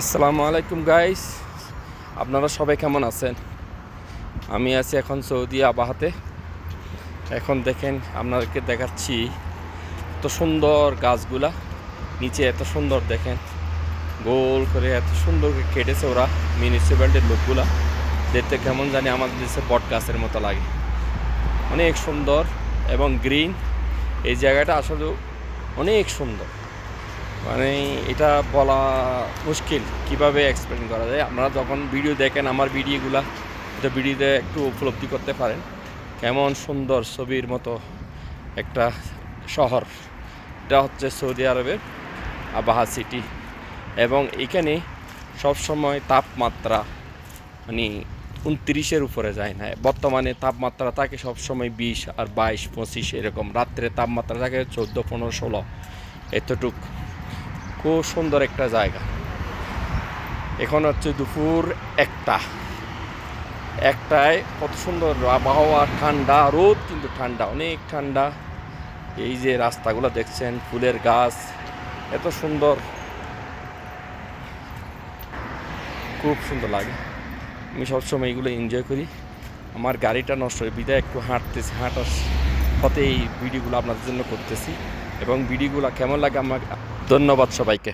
আসসালামু আলাইকুম গাইস আপনারা সবাই কেমন আছেন? আমি আছি এখন সৌদি আবাহাতে। এখন দেখেন, আপনাদেরকে দেখাচ্ছি এত সুন্দর গাছগুলা। নিচে এত সুন্দর দেখেন, গোল করে এত সুন্দর কেটেছে ওরা মিউনিসিপ্যালিটির লোকগুলা। দেখতে কেমন জানি আমাদের দেশে বট গাছের মতো লাগে। অনেক সুন্দর এবং গ্রিন এই জায়গাটা আসলে অনেক সুন্দর। মানে এটা বলা মুশকিল, কীভাবে এক্সপ্লেন করা যায়? আপনারা যখন ভিডিও দেখেন, আমার ভিডিওগুলা এটা ভিডিওতে একটু উপলব্ধি করতে পারেন। কেমন সুন্দর ছবির মতো একটা শহর। এটা হচ্ছে সৌদি আরবের আবাহা সিটি এবং এখানে সবসময় তাপমাত্রা মানে উনত্রিশের উপরে যায় না। বর্তমানে তাপমাত্রা থাকে সবসময় বিশ আর বাইশ, পঁচিশ এরকম। রাত্রে তাপমাত্রা থাকে চোদ্দ, পনেরো, ষোলো, এতটুক। খুব সুন্দর একটা জায়গা। এখন হচ্ছে দুপুর একটা। একটায় কত সুন্দর আবহাওয়া, ঠান্ডা, রোদ কিন্তু ঠান্ডা, অনেক ঠান্ডা। এই যে রাস্তাগুলো দেখছেন, ফুলের গাছ, এত সুন্দর। খুব সুন্দর লাগে। আমি সবসময় এইগুলো এনজয় করি। আমার গাড়িটা নষ্ট হয়ে, বিদায় একটু হাঁটতেছি, হাঁটার পথে এই ভিডিওগুলো আপনাদের জন্য করতেছি। এবং ভিডিওগুলো কেমন লাগে আমার ধন্যবাদ সবাইকে।